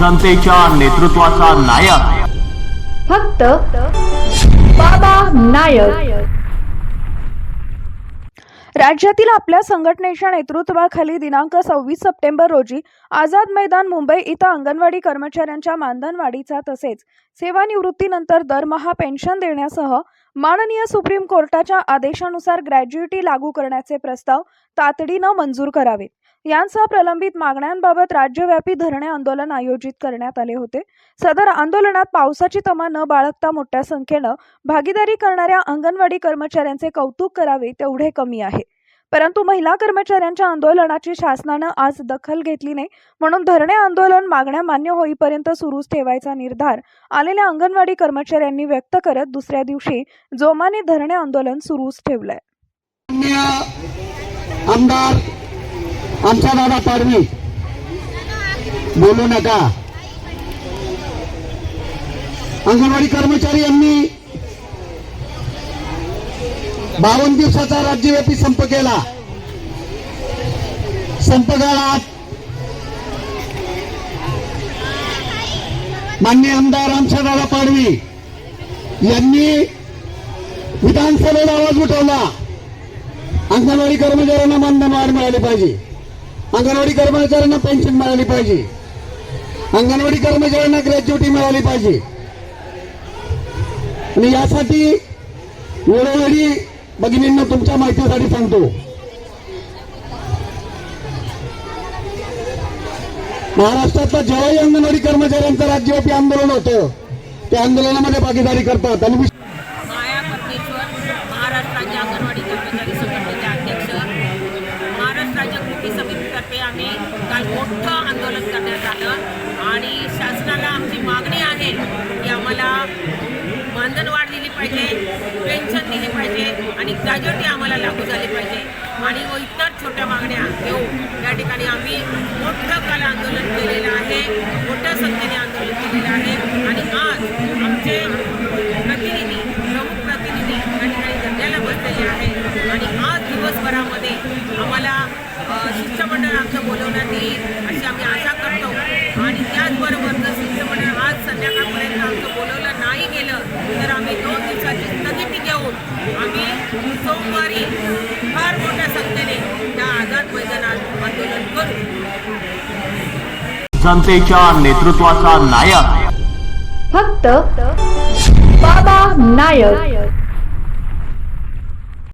जनतेच्या नेतृत्वाचा नायक. फक्त बाबा नायक. राज्यातील आपल्या संघटनेच्या नेतृत्वाखाली दिनांक सव्वीस सप्टेंबर रोजी आझाद मैदान मुंबई इथं अंगणवाडी कर्मचाऱ्यांच्या मानधन वाढीचा तसेच सेवानिवृत्तीनंतर दरमहा पेन्शन देण्यासह माननीय सुप्रीम कोर्टाच्या आदेशानुसार ग्रॅज्युइटी लागू करण्याचे प्रस्ताव तातडीनं मंजूर करावेत. यांसह प्रलंबित मागण्यांबाबत राज्यव्यापी धरणे आंदोलन आयोजित करण्यात आले होते. सदर आंदोलनात पावसाची तमा न बाळगता मोठ्या संख्येनं भागीदारी करणाऱ्या अंगणवाडी कर्मचाऱ्यांचे कौतुक करावे तेवढे कमी आहे. परंतु महिला कर्मचाऱ्यांच्या आंदोलनाची शासनानं आज दखल घेतली नाही. म्हणून धरणे आंदोलन मागण्या मान्य होईपर्यंत सुरूच ठेवायचा निर्धार आलेल्या अंगणवाडी कर्मचाऱ्यांनी व्यक्त करत दुसऱ्या दिवशी जोमाने धरणे आंदोलन सुरूच ठेवलंय. आमदार आमचा दादा पाडवी. बोलू नका. अंगणवाडी कर्मचारी यांनी बावन्न दिवसाचा राज्यव्यापी संप केला. संप काळात मान्य आमदार आमचा दादा पाडवी यांनी विधानसभेला आवाज उठवला. अंगणवाडी कर्मचाऱ्यांना मानधन वाढ मिळाली पाहिजे. अंगणवाडी कर्मचाऱ्यांना पेन्शन मिळाली पाहिजे. अंगणवाडी कर्मचाऱ्यांना ग्रॅज्युटी मिळाली पाहिजे. आणि यासाठी वेळोवेळी भगिनींना तुमच्या माहितीसाठी सांगतो. महाराष्ट्रातलं जेव्हाही अंगणवाडी कर्मचाऱ्यांचं राज्यव्यापी आंदोलन होतं त्या आंदोलनामध्ये भागीदारी करतात. आणि आम्ही काल मोठं आंदोलन करण्यात आलं. आणि शासनाला आमची मागणी आहे की आम्हाला मानधन वाढ दिली पाहिजे पेन्शन दिली पाहिजे आणि ग्रॅज्युएटी आम्हाला लागू झाली पाहिजे. आणि व इतर छोट्या मागण्या घेऊ या ठिकाणी आम्ही मोठं काल आंदोलन केलेलं आहे मोठ्या संख्येने आंदोलन केलेलं आहे. आणि आज आमचे प्रतिनिधी प्रमुख प्रतिनिधी या ठिकाणी धरण्याला बसलेले आहे आणि आज दिवसभरामध्ये आम्हाला शिष्टमंडळ आमचं बोलवण्यात येईल अशी आम्ही आशा करतो. आणि त्याचबरोबर जर शिष्टमंडळ आज संध्याकाळपर्यंत आमचं बोलवलं नाही गेलं तर आम्ही दोन दिवसाची स्थगिती घेऊन आम्ही सोमवारी फार मोठ्या संख्येने त्या आझाद मैदानात आंदोलन करू. जनतेच्या नेतृत्वाचा नायक. फक्त बाबा नायक.